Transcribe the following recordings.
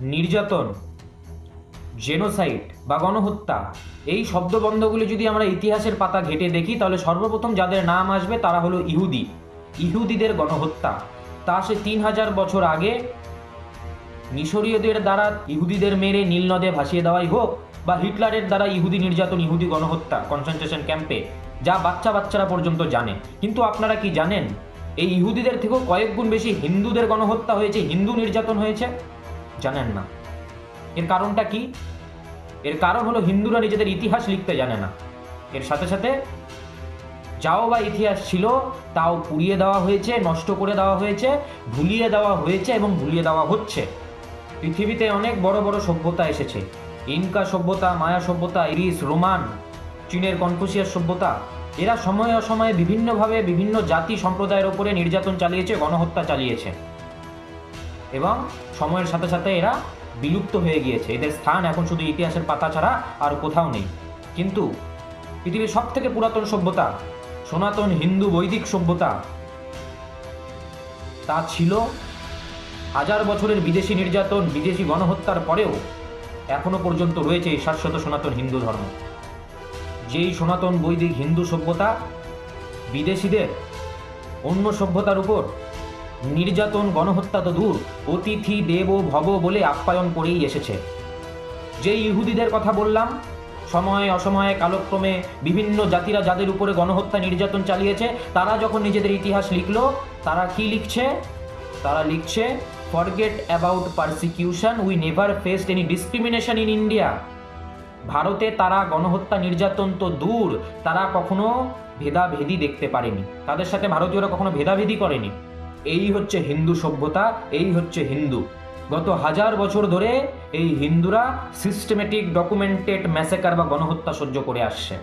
নির্যাতন জেনোসাইড বা গণহত্যা, এই শব্দবন্ধগুলি যদি আমরা ইতিহাসের পাতা ঘেটে দেখি, তাহলে সর্বপ্রথম যাদের নাম আসবে তারা হলো ইহুদি। ইহুদিদের গণহত্যা। তা সে তিন হাজার বছর আগে মিশরীয়দের দ্বারা ইহুদিদের মেরে নীল নদে ভাসিয়ে দেওয়াই হোক বা হিটলারের দ্বারা ইহুদি নির্যাতন, ইহুদি গণহত্যা কনসেন্ট্রেশন ক্যাম্পে যা বাচ্চা বাচ্চারা পর্যন্ত জানে। কিন্তু আপনারা কি জানেন? এই ইহুদিদের থেকেও কয়েক গুণ বেশি হিন্দুদের গণহত্যা হয়েছে, হিন্দু নির্যাতন হয়েছে? জানেন না। এর কারণটা কি? এর কারণ হলো হিন্দুরা নিজেদের ইতিহাস লিখতে জানে না। এর সাথে সাথে যাও বা ইতিহাস ছিল, তাও পুড়িয়ে দেওয়া হয়েছে, নষ্ট করে দেওয়া হয়েছে, ভুলিয়ে দেওয়া হয়েছে এবং ভুলিয়ে দেওয়া হচ্ছে। পৃথিবীতে অনেক বড় বড় সভ্যতা এসেছে। ইনকা সভ্যতা, মায়া সভ্যতা, ইরিস, রোমান, চীনের কনফুসিয়াস সভ্যতা, এরা সময়ে অসময়ে বিভিন্নভাবে বিভিন্ন জাতি সম্প্রদায়ের ওপরে নির্যাতন চালিয়েছে, গণহত্যা চালিয়েছে। এবং সময়ের সাথে সাথে এরা বিলুপ্ত হয়ে গিয়েছে। এদের স্থান এখন শুধু ইতিহাসের পাতা ছাড়া আর কোথাও নেই। কিন্তু পৃথিবীর সব থেকে পুরাতন সভ্যতা, সনাতন হিন্দু বৈদিক সভ্যতা, তা ছিল হাজার বছরের বিদেশি নির্যাতন, বিদেশি গণহত্যার পরেও এখনও পর্যন্ত রয়েছে এই শাশ্বত সনাতন হিন্দু ধর্ম। যেই সনাতন বৈদিক হিন্দু সভ্যতা বিদেশিদের অন্য সভ্যতার উপর নির্যাতন, গণহত্যা তো দূর। অতিথি দেব ভব বলে আপ্যায়ন করেই এসেছে। যে ইহুদিদের কথা বললাম, সময়ে অসময়ে, কালক্রমে বিভিন্ন জাতিরা যাদের উপরে গণহত্যা, নির্যাতন চালিয়েছে, তারা যখন নিজেদের ইতিহাস লিখলো, তারা কি লিখছে? তারা লিখছে forget about persecution we never faced any discrimination in India ভারতে তারা গণহত্যা, নির্যাতন তো দূর, তারা কখনো ভেদাভেদি দেখতে পারেনি। তাদের সাথে ভারতীয়রা কখনো ভেদাভেদি করেনি। এই হচ্ছে হিন্দু সভ্যতা, এই হচ্ছে হিন্দু। গত হাজার বছর ধরে এই হিন্দুরা সিস্টেমেটিক ডকুমেন্টেড ম্যাসেকার বা গণহত্যা সহ্য করে আসছে।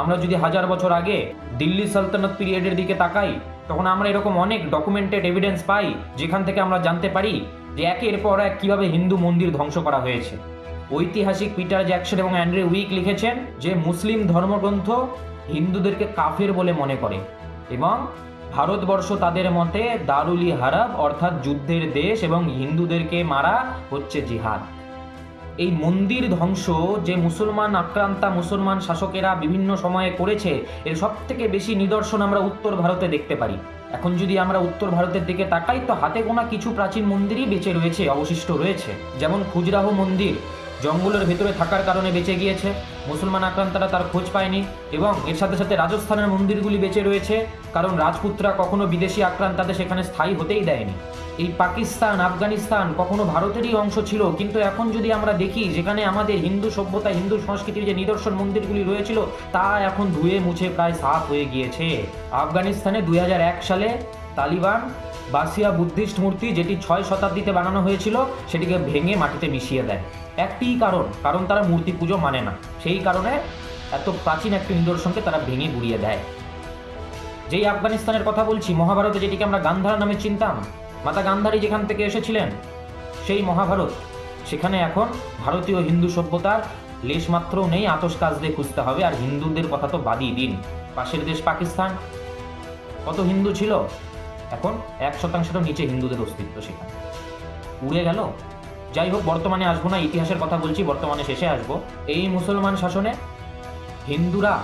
আমরা যদি হাজার বছর আগে দিল্লি সালতানাত পিরিয়ডের দিকে তাকাই, তখন আমরা এরকম অনেক ডকুমেন্টেড এভিডেন্স পাই, যেখান থেকে আমরা জানতে পারি যে একের পর এক কীভাবে হিন্দু মন্দির ধ্বংস করা হয়েছে। ঐতিহাসিক পিটার জ্যাকসন এবং অ্যান্ড্রে উইক লিখেছেন যে, মুসলিম ধর্মগ্রন্থ হিন্দুদেরকে কাফের বলে মনে করে এবং ভারতবর্ষ তাদের মতে দারুলি হারাব, অর্থাৎ যুদ্ধের দেশ এবং হিন্দুদেরকে মারা হচ্ছে জিহাদ। এই মন্দির ধ্বংস যে মুসলমান আক্রান্তা মুসলমান শাসকেরা বিভিন্ন সময়ে করেছে, এর সব থেকে বেশি নিদর্শন আমরা উত্তর ভারতে দেখতে পারি। এখন যদি আমরা উত্তর ভারতের দিকে তাকাই, তো হাতে গোনা কিছু প্রাচীন মন্দিরই বেঁচে রয়েছে, অবশিষ্ট রয়েছে। যেমন খুজরাহ মন্দির, জঙ্গলের ভেতরে থাকার কারণে বেঁচে গিয়েছে। মুসলমান আক্রান্তরা তার খোঁজ পায়নি এবং এর সাথে সাথে রাজস্থানের মন্দিরগুলি বেঁচে রয়েছে, কারণ রাজপুতরা কখনো বিদেশি আক্রান্তাদের সেখানে স্থায়ী হতেই দেয়নি। এই পাকিস্তান, আফগানিস্তান কখনো ভারতেরই অংশ ছিল, কিন্তু এখন যদি আমরা দেখি যেখানে আমাদের হিন্দু সভ্যতা, হিন্দু সংস্কৃতির যে নিদর্শন মন্দিরগুলি রয়েছিল, তা এখন ধুয়ে মুছে প্রায় সাফ হয়ে গিয়েছে। আফগানিস্তানে দুই হাজার এক সালে তালিবান বাসিয়া বুদ্ধিস্ট মূর্তি, যেটি ছয় শতাব্দীতে বানানো হয়েছিল, সেটিকে ভেঙে মাটিতে মিশিয়ে দেয়। একটিই কারণ কারণ তারা মূর্তি পুজো মানে না। সেই কারণে এত প্রাচীন একটি নিদর্শনকে তারা ভেঙে গুড়িয়ে দেয়। যেই আফগানিস্তানের কথা বলছি, মহাভারতে যেটিকে আমরা গান্ধারা নামে চিনতাম, মাতা গান্ধারী যেখান থেকে এসেছিলেন, সেই মহাভারত, সেখানে এখন ভারতীয় হিন্দু সভ্যতার লেশমাত্রও নেই, আতস কাজ দিয়ে খুঁজতে হবে, আর হিন্দুদের কথা তো বাদই দিন। পাশের দেশ পাকিস্তান, কত হিন্দু ছিল? এখন এক শতাংশেরও নিচে হিন্দুদের অস্তিত্ব সেখানে। উড়ে গেল? যাই হোক বর্তমানে আসব না, ইতিহাসের কথা বলছি, বর্তমানে শেষে আসব। এই মুসলমান শাসনে হিন্দুরা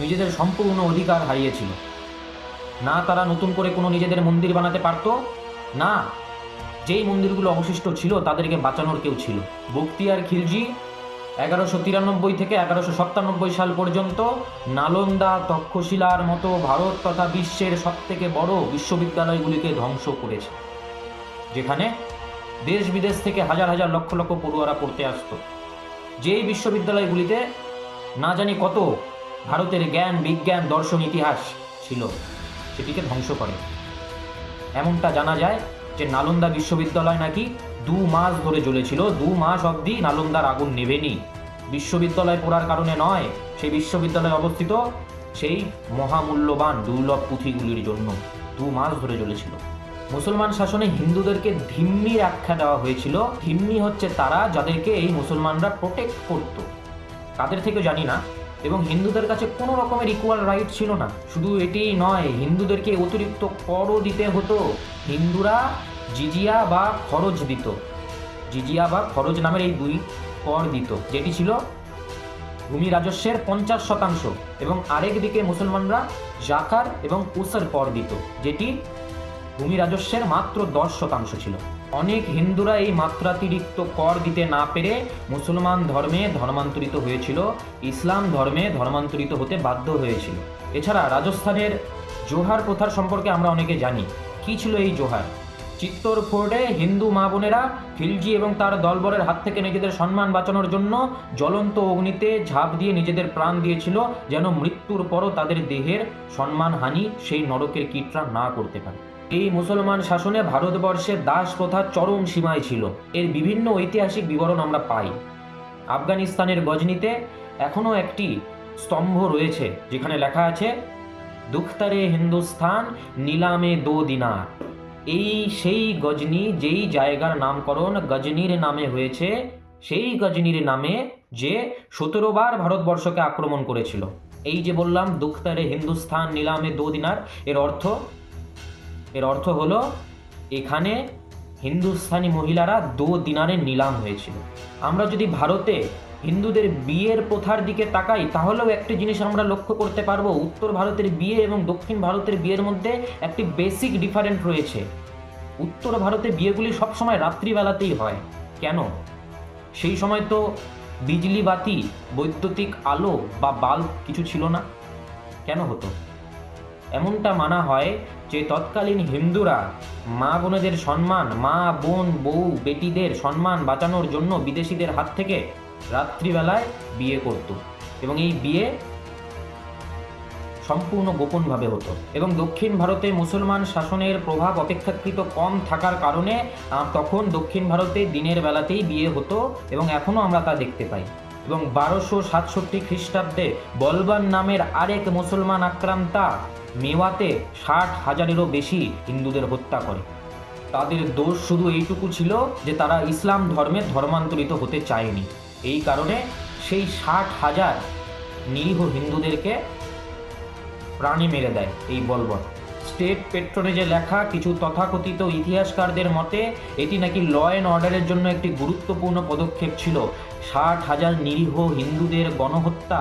নিজেদের সম্পূর্ণ অধিকার হারিয়েছিল। না তারা নতুন করে কোনো নিজেদের মন্দির বানাতে পারতো, না যেই মন্দিরগুলো অবশিষ্ট ছিল তাদেরকে বাঁচানোর কেউ ছিল। বক্তিয়ার খিলজি এগারোশো তিরানব্বই থেকে এগারোশো সাতানব্বই সাল পর্যন্ত নালন্দা তক্ষশিলার মতো ভারত তথা বিশ্বের সবথেকে বড় বিশ্ববিদ্যালয়গুলিকে ধ্বংস করেছে। যেখানে দেশ বিদেশ থেকে হাজার হাজার লক্ষ লক্ষ পড়ুয়ারা পড়তে আসত। যেই বিশ্ববিদ্যালয়গুলিতে না জানি কত ভারতের জ্ঞান, বিজ্ঞান, দর্শন, ইতিহাস ছিল, সেটিকে ধ্বংস করে। এমনটা জানা যায় যে নালন্দা বিশ্ববিদ্যালয় নাকি দু মাস ধরে জ্বলেছিল, দু মাস অবধি নালন্দার আগুন নেভেনি। বিশ্ববিদ্যালয় পড়ার কারণে নয়, সেই বিশ্ববিদ্যালয় অবস্থিত সেই মহামূল্যবান দুর্লভ পুঁথিগুলির জন্য দু মাস ধরে জ্বলেছিল। মুসলমান শাসনে হিন্দুদেরকে ধিম্মির আখ্যা দেওয়া হয়েছিল। ধিম্মি হচ্ছে তারা যাদেরকে এই মুসলমানরা প্রোটেক্ট করত। তাদের থেকে জানি না। এবং হিন্দুদের কাছে কোনো রকমের ইকুয়াল রাইট ছিল না। শুধু এটি নয়, হিন্দুদেরকে অতিরিক্ত করও দিতে হতো। হিন্দুরা জিজিয়া বা খরচ দিত। জিজিয়া বা খরচ নামের এই দুই কর দিত, যেটি ছিল ভূমি রাজস্বের পঞ্চাশ শতাংশ এবং আরেক দিকে মুসলমানরা জাকার এবং উসর কর দিত, যেটি ভূমি রাজস্বের মাত্র দশ শতাংশ ছিল। অনেক হিন্দুরা এই মাত্রাতিরিক্ত কর দিতে না পেরে মুসলমান ধর্মে ধর্মান্তরিত হয়েছিল, ইসলাম ধর্মে ধর্মান্তরিত হতে বাধ্য হয়েছিল। এছাড়া রাজস্থানের জোহার প্রথার সম্পর্কে আমরা অনেকে জানি। কি ছিল এই জোহার? চিত্তর ফোর্টে হিন্দু মা বোনেরা খিলজি এবং তার দলবলের হাত থেকে নিজেদের সম্মান বাঁচানোর জন্য জ্বলন্ত অগ্নিতে ঝাঁপ দিয়ে নিজেদের প্রাণ দিয়েছিল, যেন মৃত্যুর পরও তাদের দেহের সম্মানহানি সেই নরকের কীটরা না করতে পারে। এই মুসলমান শাসনে ভারতবর্ষে দাস প্রথা চরম সীমায় ছিল। এর বিভিন্ন ঐতিহাসিক বিবরণ আমরা পাই। আফগানিস্তানের গজনিতে এখনও একটি স্তম্ভ রয়েছে, যেখানে লেখা আছে, দুখতারে হিন্দুস্তান নিলামে দো দিনার। এই সেই গজনি যেই জায়গার নামকরণ গজনির নামে হয়েছে, সেই গজনির নামে যে সতেরো বার ভারতবর্ষকে আক্রমণ করেছিল। এই যে বললাম, দুখতারে হিন্দুস্তান নিলামে দো দিনার, এর অর্থ এর অর্থ হলো, এখানে হিন্দুস্থানি মহিলারা দো দিনারে নিলাম হয়েছিল। আমরা যদি ভারতে হিন্দুদের বিয়ের প্রথার দিকে তাকাই, তাহলেও একটি জিনিস আমরা লক্ষ্য করতে পারব, উত্তর ভারতের বিয়ে এবং দক্ষিণ ভারতের বিয়ের মধ্যে একটি বেসিক ডিফারেন্ট রয়েছে। উত্তর ভারতে বিয়েগুলি সবসময় রাত্রিবেলাতেই হয়। কেন? সেই সময় তো বিজলি বাতি বৈদ্যুতিক আলো বা বাল্ব কিছু ছিল না। কেন হতো? এমনটা মানা হয় যে তৎকালীন হিন্দুরা মা বোনেদের সম্মান, মা, বোন, বউ, বেটিদের সম্মান বাঁচানোর জন্য বিদেশিদের হাত থেকে রাত্রিবেলায় বিয়ে করত এবং এই বিয়ে সম্পূর্ণ গোপনভাবে হতো এবং দক্ষিণ ভারতে মুসলমান শাসনের প্রভাব অপেক্ষাকৃত কম থাকার কারণে তখন দক্ষিণ ভারতে দিনের বেলাতেই বিয়ে হতো এবং এখনও আমরা তা দেখতে পাই এবং বারোশো সাতষট্টি খ্রিস্টাব্দে বলবান নামের আরেক মুসলমান আক্রান্তা মেওয়াতে ষাট হাজারেরও বেশি হিন্দুদের হত্যা করে। তাদের দোষ শুধু এইটুকু ছিল যে তারা ইসলাম ধর্মে ধর্মান্তরিত হতে চায়নি। এই কারণে সেই ষাট হাজার নিরীহ হিন্দুদেরকে প্রাণে মেরে দেয় এই বলবন স্টেট পেট্রোনেজে লেখা, কিছু তথাকথিত ইতিহাসকারদের মতে, এটি নাকি ল অ্যান্ড অর্ডারের জন্য একটি গুরুত্বপূর্ণ পদক্ষেপ ছিল। ষাট হাজার নিরীহ হিন্দুদের গণহত্যা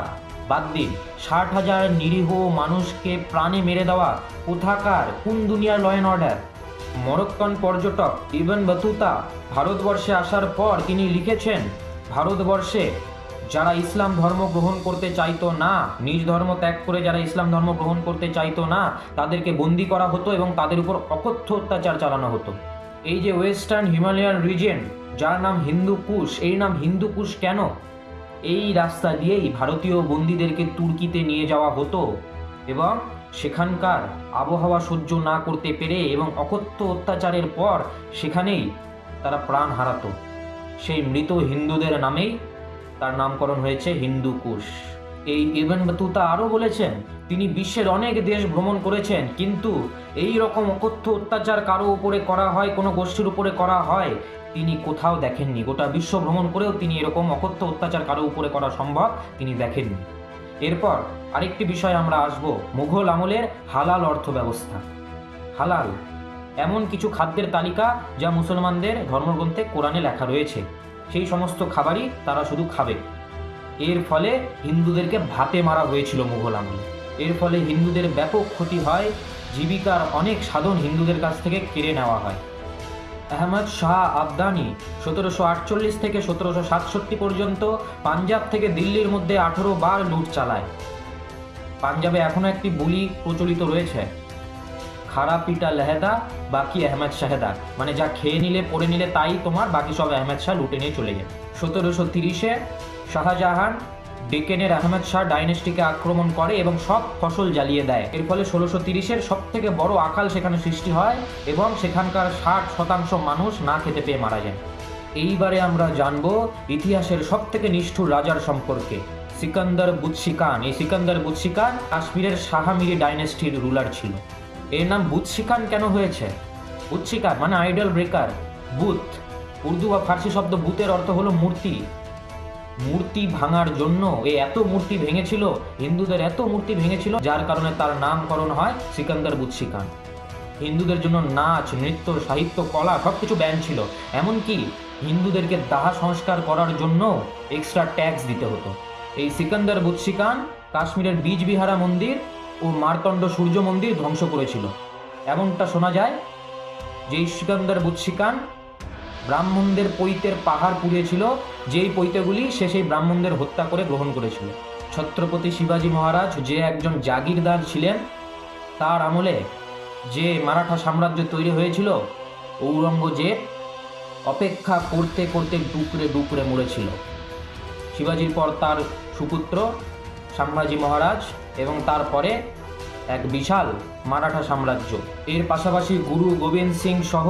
বাদ দিন। ষাট হাজার নিরীহ মানুষকে প্রাণে মেরে দেওয়া কোথাকার, কোন দুনিয়ার ল অ্যান্ড অর্ডার মরক্কান পর্যটক ইবন বতুতা ভারতবর্ষে আসার পর তিনি লিখেছেন, ভারতবর্ষে যারা ইসলাম ধর্ম গ্রহণ করতে চাইতো না, নিজ ধর্ম ত্যাগ করে যারা ইসলাম ধর্ম গ্রহণ করতে চাইতো না, তাদেরকে বন্দি করা হতো এবং তাদের উপর অকথ্য অত্যাচার চালানো হতো। এই যে ওয়েস্টার্ন হিমালয়ান রিজেন যার নাম হিন্দু কুশ এই নাম হিন্দু কুশ কেন? এই রাস্তা দিয়েই ভারতীয় বন্দীদেরকে তুর্কিতে নিয়ে যাওয়া হতো এবং সেখানকার আবহাওয়া সহ্য না করতে পেরে এবং অকথ্য অত্যাচারের পর সেখানেই তারা প্রাণ হারাতো। সেই মৃত হিন্দুদের নামেই তার নামকরণ হয়েছে হিন্দু কুশ এই ইবেন বতুতা আরও বলেছেন, তিনি বিশ্বের অনেক দেশ ভ্রমণ করেছেন, কিন্তু এই রকম অকথ্য অত্যাচার কারও উপরে করা হয়, কোনো গোষ্ঠীর উপরে করা হয়, তিনি কোথাও দেখেননি। গোটা বিশ্ব ভ্রমণ করেও তিনি এরকম অকথ্য অত্যাচার কারও উপরে করা সম্ভব তিনি দেখেননি। এরপর আরেকটি বিষয় আমরা আসব, মুঘল আমলের হালাল অর্থ ব্যবস্থা হালাল, এমন কিছু খাদ্যের তালিকা যা মুসলমানদের ধর্মগ্রন্থে কোরআনে লেখা রয়েছে। সেই সমস্ত খাবারই তারা শুধু খাবে। এর ফলে হিন্দুদেরকে ভাতে মারা হয়েছিল মুঘল আমলে। এর ফলে হিন্দুদের ব্যাপক ক্ষতি হয়, জীবিকার অনেক সাধন হিন্দুদের কাছ থেকে কেড়ে নেওয়া হয়। আহমদ শাহ আবদানি সতেরোশো আটচল্লিশ থেকে সতেরোশো সাতষট্টি পর্যন্ত পাঞ্জাব থেকে দিল্লির মধ্যে আঠেরো বার লুট চালায়। পাঞ্জাবে এখনও একটি বুলি প্রচলিত রয়েছে। খারাপ পিটা লেহেদা, বাকি আহমেদ শাহেদা। মানে যা খেয়ে নিলে, পড়ে নিলে তাই তোমার, বাকি সব আহমেদ শাহ লুটে নিয়ে চলে যায়। সতেরোশো তিরিশে শাহজাহান ডেকেনের আহমেদ শাহ ডাইনেস্টিকে আক্রমণ করে এবং সব ফসল জ্বালিয়ে দেয়। এর ফলে ষোলোশো তিরিশের সব থেকে বড় আকাল সেখানে সৃষ্টি হয় এবং সেখানকার ষাট শতাংশ মানুষ না খেতে পেয়ে মারা যায় এইবারে আমরা জানব ইতিহাসের সব থেকে নিষ্ঠুর রাজার সম্পর্কে। সিকান্দার বুৎসিকান। এই সিকান্দার বুৎসিকান কাশ্মীরের শাহামিরি ডাইনেস্টির রুলার ছিল। এর নাম বুৎসিকান কেন হয়েছে? বুৎসিকান মানে আইডল ব্রেকার বুথ উর্দু বা ফার্সি শব্দ বুথের অর্থ হলো মূর্তি। মূর্তি ভাঙার জন্য এ এত মূর্তি ভেঙেছিল, হিন্দুদের এত মূর্তি ভেঙেছিল, যার কারণে তার নামকরণ হয় সিকান্দার বুৎসিকান। হিন্দুদের জন্য নাচ, নৃত্য, সাহিত্য, কলা সব কিছু ব্যান ছিল। এমনকি হিন্দুদেরকে দাহ সংস্কার করার জন্য এক্সট্রা ট্যাক্স দিতে হতো। এই সিকান্দার বুৎসিকান কাশ্মীরের বীজবিহারা মন্দির ও মার্তণ্ড সূর্য মন্দির ধ্বংস করেছিল। এমনটা শোনা যায় যে সিকান্দার বুৎসিকান ব্রাহ্মণদের পৈতের পাহাড় পুড়িয়েছিল, যেই পৈতেগুলি সে সেই ব্রাহ্মণদের হত্যা করে গ্রহণ করেছিল। ছত্রপতি শিবাজী মহারাজ যে একজন জাগিরদার ছিলেন, তার আমলে যে মারাঠা সাম্রাজ্য তৈরি হয়েছিল, ঔরঙ্গজেব অপেক্ষা করতে করতে ডুকরে ডুকরে মরেছিল। শিবাজির পর তার সুপুত্র সাম্রাজি মহারাজ এবং তারপরে এক বিশাল মারাঠা সাম্রাজ্য। এর পাশাপাশি গুরু গোবিন্দ সিং সহ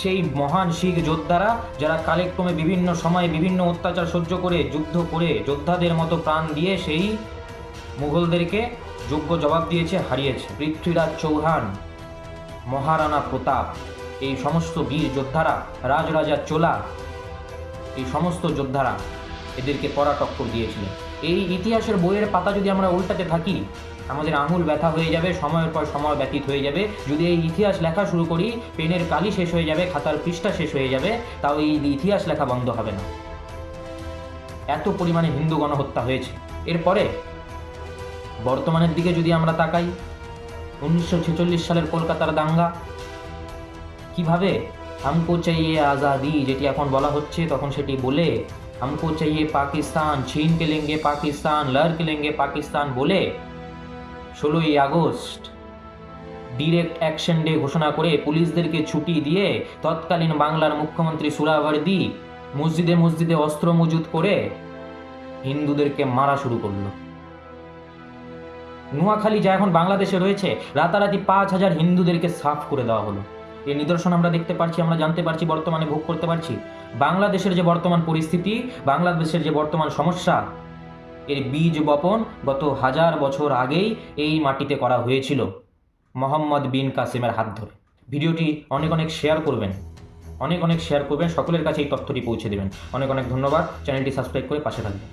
সেই মহান শিখ যোদ্ধারা, যারা কালেক্রমে বিভিন্ন সময়ে বিভিন্ন অত্যাচার সহ্য করে, যুদ্ধ করে যোদ্ধাদের মতো প্রাণ দিয়ে সেই মুঘলদেরকে যোগ্য জবাব দিয়েছে, হারিয়েছে। পৃথ্বীরাজ চৌহান, মহারানা প্রতাপ, এই সমস্ত বীর যোদ্ধারা, রাজরাজা চোলা, এই সমস্ত যোদ্ধারা এদেরকে কড়া টক্কর দিয়েছিলেন। এই ইতিহাসের বইয়ের পাতা যদি আমরা উল্টাতে থাকি আমাদের আঙুল ব্যথা হয়ে যাবে, সময়ের পর সময় ব্যতীত হয়ে যাবে। যদি এই ইতিহাস লেখা শুরু করি, পেনের কালি শেষ হয়ে যাবে, খাতার পৃষ্ঠা শেষ হয়ে যাবে, তাও এই ইতিহাস লেখা বন্ধ হবে না। এত পরিমাণে হিন্দু গণহত্যা হয়েছে। এরপরে, বর্তমানের দিকে যদি আমরা তাকাই, উনিশশো ছেচল্লিশ সালের কলকাতার দাঙ্গা, কীভাবে হামকো চাইয়ে আজাদি, যেটি এখন বলা হচ্ছে, তখন সেটি বলে, হামকো চাইয়ে পাকিস্তান ছিন কে লেঙ্গে পাকিস্তান লড় কে লেঙ্গে পাকিস্তান বলে ষোলোই আগস্ট। ডিরেক্ট অ্যাকশন ডে ঘোষণা করে পুলিশদেরকে ছুটি দিয়ে তৎকালীন বাংলার মুখ্যমন্ত্রী সুরাভারদি মসজিদে মসজিদে অস্ত্র মজুত করে হিন্দুদেরকে মারা শুরু করল। নোয়াখালী যা এখন বাংলাদেশে রয়েছে, রাতারাতি পাঁচ হাজার হিন্দুদেরকে সাফ করে দেওয়া হলো। এর নিদর্শন আমরা দেখতে পারছি, আমরা জানতে পারছি, বর্তমানে ভোগ করতে পারছি। বাংলাদেশের যে বর্তমান পরিস্থিতি, বাংলাদেশের যে বর্তমান সমস্যা এর বীজ বপন গত হাজার বছর আগেই এই মাটিতে করা হয়েছিল। মোহাম্মদ বিন কাসিমের হাত ধরে। ভিডিওটি অনেক অনেক শেয়ার করবেন। অনেক অনেক শেয়ার করবেন। সকলের কাছে এই তথ্যটি পৌঁছে দেবেন। অনেক অনেক ধন্যবাদ। চ্যানেলটি সাবস্ক্রাইব করে পাশে থাকবেন।